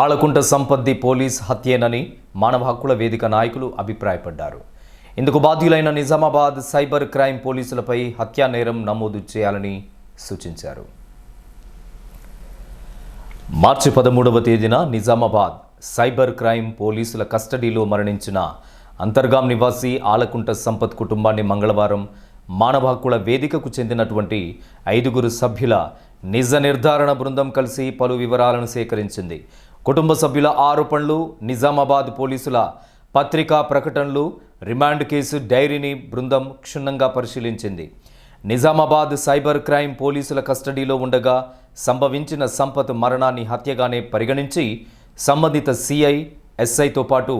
ఆలకుంట సంపత్తి పోలీస్ హత్యేనని మానవ హక్కుల వేదిక నాయకులు అభిప్రాయపడ్డారు. ఇందుకు బాధ్యులైన నిజామాబాద్ సైబర్ క్రైమ్ పోలీసులపై హత్యా నేరం నమోదు చేయాలని సూచించారు. మార్చి పదమూడవ తేదీన నిజామాబాద్ సైబర్ క్రైమ్ పోలీసుల కస్టడీలో మరణించిన అంతర్గాం నివాసి ఆలకుంట సంపత్ కుటుంబాన్ని మంగళవారం మానవ హక్కుల వేదికకు చెందినటువంటి ఐదుగురు సభ్యుల నిజ నిర్ధారణ బృందం కలిసి పలు వివరాలను సేకరించింది. కుటుంబ సభ్యుల ఆరోపణలు నిజామాబాద్ పోలీసుల పత్రికా ప్రకటనలు రిమాండ్ కేసు డైరీని బృందం క్షుణ్ణంగా పరిశీలించింది. నిజామాబాద్ సైబర్ క్రైమ్ పోలీసుల కస్టడీలో ఉండగా సంభవించిన సంపత్ మరణాన్ని హత్యగానే పరిగణించి సంబంధిత సిఐ ఎస్ఐతో పాటు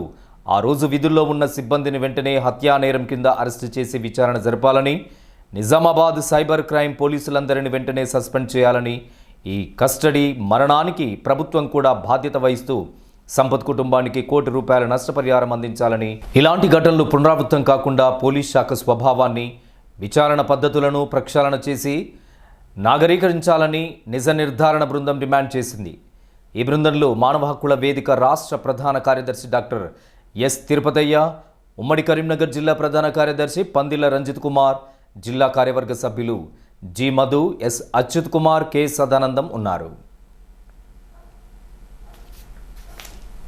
ఆ రోజు విధుల్లో ఉన్న సిబ్బందిని వెంటనే హత్యా నేరం కింద అరెస్టు చేసి విచారణ జరపాలని నిజామాబాద్ సైబర్ క్రైమ్ పోలీసులందరిని వెంటనే సస్పెండ్ చేయాలని ఈ కస్టడీ మరణానికి ప్రభుత్వం కూడా బాధ్యత వహిస్తూ సంపత్ కుటుంబానికి కోటి రూపాయల నష్టపరిహారం అందించాలని ఇలాంటి ఘటనలు పునరావృతం కాకుండా పోలీస్ శాఖ స్వభావాన్ని విచారణ పద్ధతులను ప్రక్షాళన చేసి నాగరీకరించాలని నిజ నిర్ధారణ బృందం డిమాండ్ చేసింది. ఈ బృందంలో మానవ హక్కుల వేదిక రాష్ట్ర ప్రధాన కార్యదర్శి డాక్టర్ ఎస్ తిరుపతయ్య ఉమ్మడి కరీంనగర్ జిల్లా ప్రధాన కార్యదర్శి పందిల రంజిత్ కుమార్ జిల్లా కార్యవర్గ సభ్యులు G Madhu S Achyut Kumar K Sadanandam ఉన్నారు.